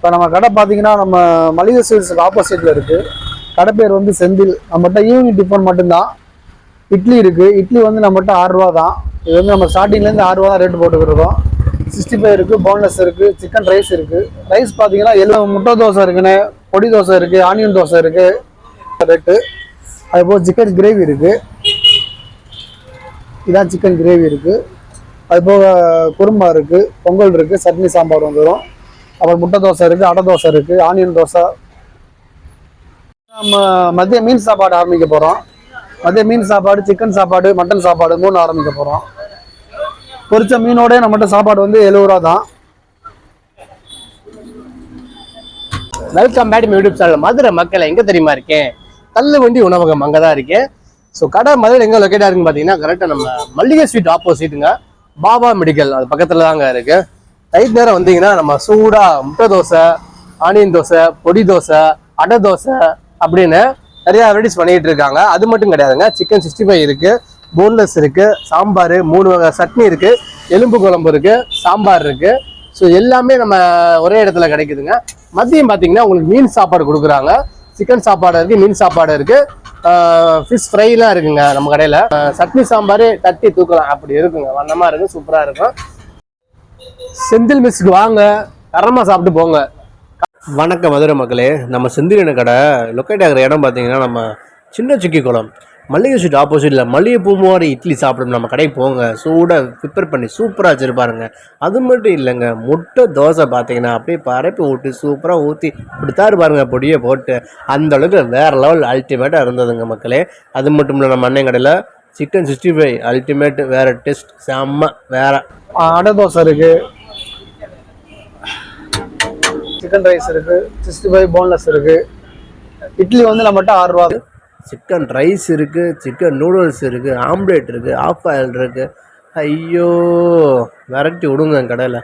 இப்போ நம்ம கடை பார்த்தீங்கன்னா நம்ம மளிகை ஸ்வீட்ஸுக்கு ஆப்போசிட்டில் இருக்குது கடை பேர் வந்து செந்தில். நம்மகிட்ட ஈவினிங் டிஃபன் மட்டும்தான். இட்லி இருக்குது இட்லி வந்து நம்மகிட்ட ஆறுரூவா தான். இது வந்து நம்ம ஸ்டார்டிங்லேருந்து ஆறு ரூபா தான் ரேட் போட்டுக்கிட்டுருக்கோம். சிக்ஸ்டி ஃபைவ் இருக்குது போன்லெஸ் இருக்குது சிக்கன் ரைஸ் இருக்குது ரைஸ் பார்த்தீங்கன்னா எல்லாம் முட்டை தோசை இருக்குன்னு பொடி தோசை இருக்குது ஆனியன் தோசை இருக்குது ரேட்டு அதுபோல் சிக்கன் கிரேவி இருக்குது இதான் சிக்கன் கிரேவி இருக்குது அதுபோக குருமா இருக்குது பொங்கல் இருக்குது சட்னி சாம்பார் வந்துடும் அப்புறம் முட்டை தோசை இருக்குது அடை தோசை இருக்குது ஆனியன் தோசை. நம்ம மதிய மீன் சாப்பாடு ஆரம்பிக்க போகிறோம் மதிய மீன் சாப்பாடு சிக்கன் சாப்பாடு மட்டன் சாப்பாடு மூணு ஆரம்பிக்க போகிறோம் பொரிச்ச மீனோட நம்மகிட்ட சாப்பாடு வந்து எழுபது ரூபா தான். Welcome back YouTube channel Madurai மக்களை எங்கே தெரியுமா இருக்கேன் தள்ளுவண்டி உணவகம் அங்கே தான் இருக்கேன் ஸோ கடை மதுரை எங்கே லொக்கேட்டாக இருக்குன்னு பார்த்தீங்கன்னா கரெக்டாக நம்ம மல்லிகை ஸ்வீட் ஆப்போசிட்டுங்க பாபா மெடிக்கல் அது பக்கத்தில் தாங்க இருக்கு. நைட் நேரம் வந்தீங்கன்னா நம்ம சூடாக முட்டை தோசை ஆனியன் தோசை பொடி தோசை அடை தோசை அப்படின்னு நிறையா வெரைட்டிஸ் பண்ணிட்டு இருக்காங்க. அது மட்டும் கிடையாதுங்க. சிக்கன் சிக்ஸ்டி ஃபைவ் இருக்குது போன்லெஸ் இருக்குது சாம்பார் மூணு வகை சட்னி இருக்குது எலும்பு குழம்பு இருக்குது சாம்பார் இருக்குது ஸோ எல்லாமே நம்ம ஒரே இடத்துல கிடைக்குதுங்க. மதியம் பார்த்தீங்கன்னா உங்களுக்கு மீன் சாப்பாடு கொடுக்குறாங்க. சிக்கன் சாப்பாடு இருக்குது மீன் சாப்பாடு இருக்குது ஃபிஷ் ஃப்ரைலாம் இருக்குங்க நம்ம கடையில். சட்னி சாம்பார் தட்டி தூக்கலாம். அப்படி இருக்குங்க. வண்ணமாக இருக்குது சூப்பராக இருக்கும். செந்தில் மிஸ்க்கு வாங்க தரமாக சாப்பிட்டு போங்க. வணக்கம் மதுரை மக்களே. நம்ம செந்திலின கடை லொக்கேட் ஆகிற இடம் பார்த்தீங்கன்னா நம்ம சின்ன சுக்கி குளம். மல்லிகை ஸ்வீட் ஆப்போசிட்டில் மல்லிகை பூமாரி இட்லி சாப்பிடும் நம்ம கடைக்கு போங்க. சூடாக ப்ரிப்பேர் பண்ணி சூப்பராக வச்சுருப்பாருங்க அது மட்டும் இல்லைங்க முட்டை தோசை பார்த்தீங்கன்னா அப்படியே பரப்பி ஊட்டி சூப்பராக ஊற்றி இப்படித்தான் பாருங்க பொடியை போட்டு. அந்த அளவுக்கு வேறு லெவல் அல்டிமேட்டாக இருந்ததுங்க மக்களே. அது மட்டும் இல்லை நம்ம அண்ணன் கடையில் சிக்கன் சிக்ஸ்டி ஃபைவ் அல்டிமேட் வேறு டேஸ்ட் செம்ம வேறு. அடை தோசை இருக்குது சிக்கன் ரைஸ் இருக்குது சிக்ஸ்டி ஃபைவ் போன்லெஸ் இருக்குது இட்லி வந்து நம்மகிட்ட ஆறு ரூபா. சிக்கன் ரைஸ் இருக்குது சிக்கன் நூடுல்ஸ் இருக்குது ஆம்லேட் இருக்குது ஆஃப் ஆயில் இருக்குது ஐயோ விரட்டி விடுங்க கடையில்.